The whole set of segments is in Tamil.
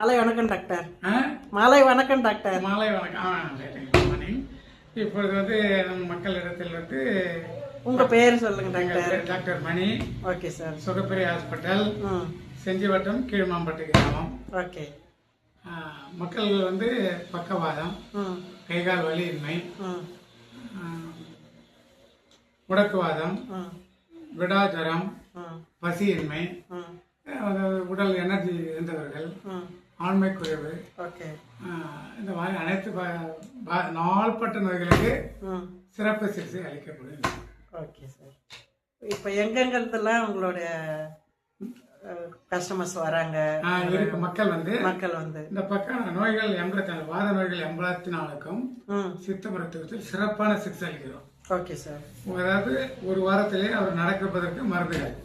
மாலை வணக்கம் டாக்டர்? மாலை வணக்கம் டாக்டர். மாலை வணக்கம். இப்பொழுது வந்து நம் மக்களிடத்தில் வந்து உங்க பேர் சொல்லுங்க doctor. Doctor Mani. Okay sir. சுகப்பிரி hospital செஞ்சிவட்டம் கீழ்மாம்பட்டு கிராமம். ஓகே. மக்கள் வந்து பக்கவாதம் கைகால் வலியின்மை ம் ஆ, முடக்குவாதம் ம் விடாஜரம் பசியின்மை உடல் எனர்ஜி இருந்தவர்கள் ம் ஆண்மை குறைவு ஓகே இந்த மாதிரி அனைத்து நாள்பட்ட நோய்களுக்கு சிறப்பு சிகிச்சை அளிக்கப்படுகிறது. Okay sir. இப்போ எங்கெங்கிறதுலாம் உங்களுடைய கஸ்டமர்ஸ் வராங்க? மக்கள் வந்து மக்கள் வந்து. இந்த பக்கம் நோய்கள் எண்பத்தி நாலு வாத நோய்கள் எண்பத்தி நாலுக்கும் சித்த மருத்துவத்தில் சிறப்பான சிகிச்சை அளிக்கிறோம். Okay sir. அதாவது ஒரு வாரத்திலே அவர் நடப்பதற்கு மருந்துகள்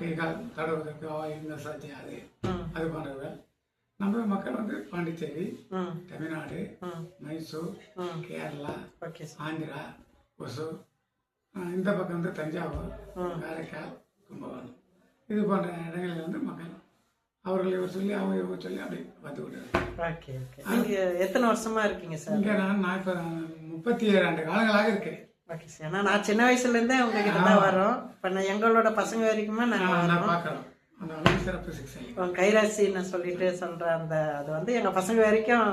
கை கால் தடவுவதற்கு ஆயில் மசாஜ் அது அது போன்றவை நம்ம மக்கள் வந்து பாண்டிச்சேரி தமிழ்நாடு மைசூர் கேரளா ஆந்திரா ஒசூர் இந்த பக்கம் வந்து தஞ்சாவூர். காரைக்கால் கும்பகோணம். இது போன்ற இடங்களில் வந்து மக்கள் அவர்கள் இவர் சொல்லி அவங்க இவங்க சொல்லி அப்படி வந்து விடுறாங்க ஓகே ஓகே. நீங்கள் எத்தனை வருஷமா இருக்கீங்க சார்? இங்கே நான் நாற்பது முப்பத்தி ஏழு ஆண்டு காலங்களாக இருக்கேன். Okay sir. ஏன்னா நான் சின்ன வயசுலேருந்தே உங்ககிட்ட தான் வரோம் இப்போ நான் எங்களோட பசங்க வரைக்குமே நான் பார்க்குறோம். கைராசின்னு சொல்லிட்டு சொல்ற அந்த அது வந்து எங்க பசங்க வரைக்கும்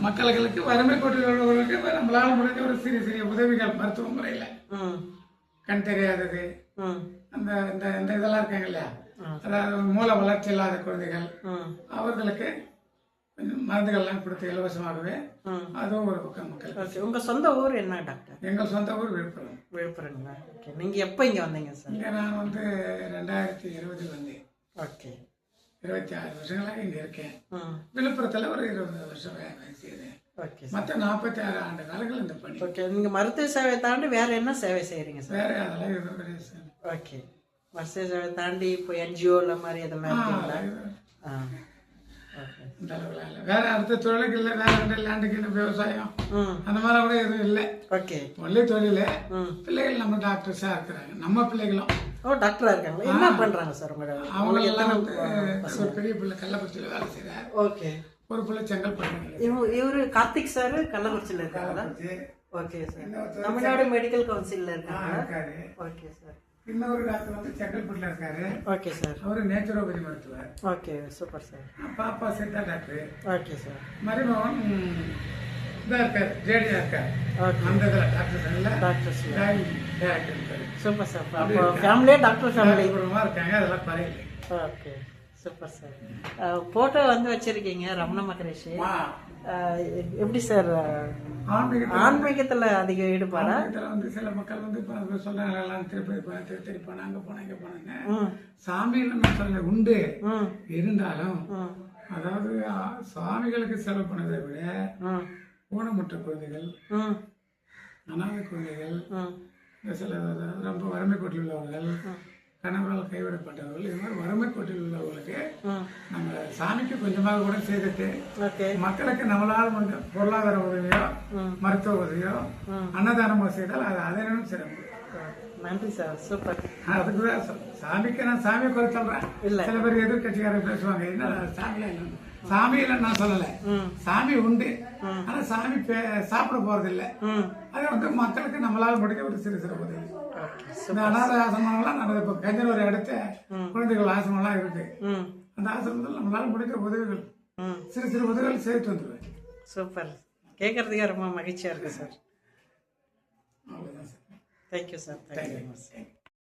மக்களுக்கு வறுமை கோட்டிலுள்ளவர்களுக்கு நம்மளால முடிஞ்ச ஒரு சிறிய சிறிய உதவிகள் மருத்துவ முறையில் ம். கண் தெரியாதது. ம். அந்த இந்த இந்த இதெல்லாம் இருக்காங்க இல்லையா. அதாவது மூல வளர்ச்சி இல்லாத குழந்தைகள். அவர்களுக்கு மருந்துகள்லாம் கொடுத்து இலவசமாகவே அதுவும் ஒரு பக்கம் மக்கள் ஓகே. உங்க சொந்த ஊர் என்ன டாக்டர்? எங்கள் சொந்த ஊர் விழுப்புரம். விழுப்புரங்களா ஓகே. நீங்க எப்போ இங்க வந்தீங்க சார்? இங்கே நான் வந்து ரெண்டாயிரத்தி இருபதில் வந்தேன். ஓகே. இருபத்தி ஆறு வருஷங்களாக இங்கே இருக்கேன். விழுப்புரத்தில் ஒரு இருபது வருஷம் செய்தேன் ஓகே சார். மற்ற நாற்பத்தி ஆறு ஆண்டு காலங்கள் இந்த பணி. ஓகே. நீங்க மருத்துவ சேவை தாண்டி வேற என்ன சேவை செய்றீங்க சார்? வேற அதெல்லாம் பெரிய விஷயம். ஓகே. மருத்துவ சேவை தாண்டி இப்போ என்ஜிஓல மாதிரி இதெல்லாம் ஆ, இந்த அளவில் இல்லை வேற அடுத்த தொழிலுக்கு இல்லை வேற ரெண்டு லேண்டுக்கு விவசாயம்? ம். அந்த மாதிரி கூட எதுவும் இல்லை. ஓகே ஒன்லி தொழில். பிள்ளைகள் நம்ம டாக்டர்ஸாக இருக்கிறாங்க. நம்ம பிள்ளைகளும். ஓ டாக்டரா இருக்காங்களா? என்ன பண்றாங்க சார் உங்களோட அவங்களெல்லாம் வந்து ஒரு பெரிய பிள்ளை கள்ளக்குறிச்சியில் வேலை செய்கிறார் ஓகே ஒரு பிள்ளை செங்கல்பட்டு இவ- இவரு கார்த்திக் சார் கள்ளக்குறிச்சியில் இருக்காங்களா ஓகே சார் தமிழ்நாடு மெடிக்கல் கவுன்சில்ல இருக்காங்களா இருக்காரு. ஓகே சார் இன்னொரு டாக்டர் வந்து செங்கல்பட்டுல இருக்காரு. Okay sir. அவரு நேச்சுரோபதி மருத்துவர். Okay super sir. பாப்பா சித்தா டாக்டர். Okay sir. மருமகன் இதாக இருக்கார் ஜேடியா இருக்கார். ஓகே. அந்த இதில் டாக்டர் இல்லை. டாக்டர்ஸ் டேரக்டர் இருக்காரு. Super sir. அப்போ ஃபேமிலியே டாக்டர் ஃபேமிலி இருக்காங்க அதெல்லாம் குறையில. ஓகே. சூப்பர் சார் ஃபோட்டோ வந்து வச்சிருக்கீங்க ரமண மகரிஷி. அஹ், எப்படி சார் ஆன்மீகத்தில் ஆன்மீகத்தில் அதிக ஈடுபாடா? வந்து சில மக்கள் வந்து இப்போ சொல்கிறாங்க எல்லாம் திருப்பதி போனேன் இங்கே போனேங்க ம். சாமியில் நான் சொல்ல உண்டு. இருந்தாலும் அதாவது சுவாமிகளுக்கு செலவு பண்ணதை விட ஊனமுற்ற குழந்தைகள் அனாதை குழந்தைகள் சில ரொம்ப வறுமை கோட்டில் உள்ளவர்கள் கணவரால் கைவிடப்பட்டவர்கள். இது மாதிரி வறுமை கோட்டில் உள்ளவர்களுக்கு நம்ம சாமிக்கு கொஞ்சமாக கூட செய்துட்டு மக்களுக்கு நம்மளால் முடிஞ்ச பொருளாதார உதவியோ. மருத்துவ உதவியோ அன்னதானமோ செய்தால் அது அதனும் சிறப்பு. நன்றி சார். சூப்பர். அதுக்கு தான் சாமிக்கு நான் சாமி குறை சொல்றேன். இல்ல. சில பேர் எதிர்கட்சிக்காரர் பேசுவாங்க என்ன சாமியில இல்லை சாமி இல்லைன்னு நான் சொல்லல. சாமி உண்டு. ஆனா சாமி சாப்பிட போறது இல்ல அது வந்து மக்களுக்கு நம்மளால முடிஞ்ச ஒரு சிறு சிறு உதவி. இந்த அனாதை ஆசிரமம்லாம் நம்ம இப்போ கஞ்சனூர் அடுத்த குழந்தைகள் ஆசிரமம்லாம் இருக்கு அந்த ஆசிரமத்தில் நம்மளால முடிஞ்ச உதவிகள் சிறு சிறு உதவிகள் செய்துட்டு வந்துடுவேன். சூப்பர் கேட்குறதுக்கே ரொம்ப மகிழ்ச்சியாக இருக்குது சார் அவ்வளோதான் சார் தேங்க்யூ சார் தேங்க்யூ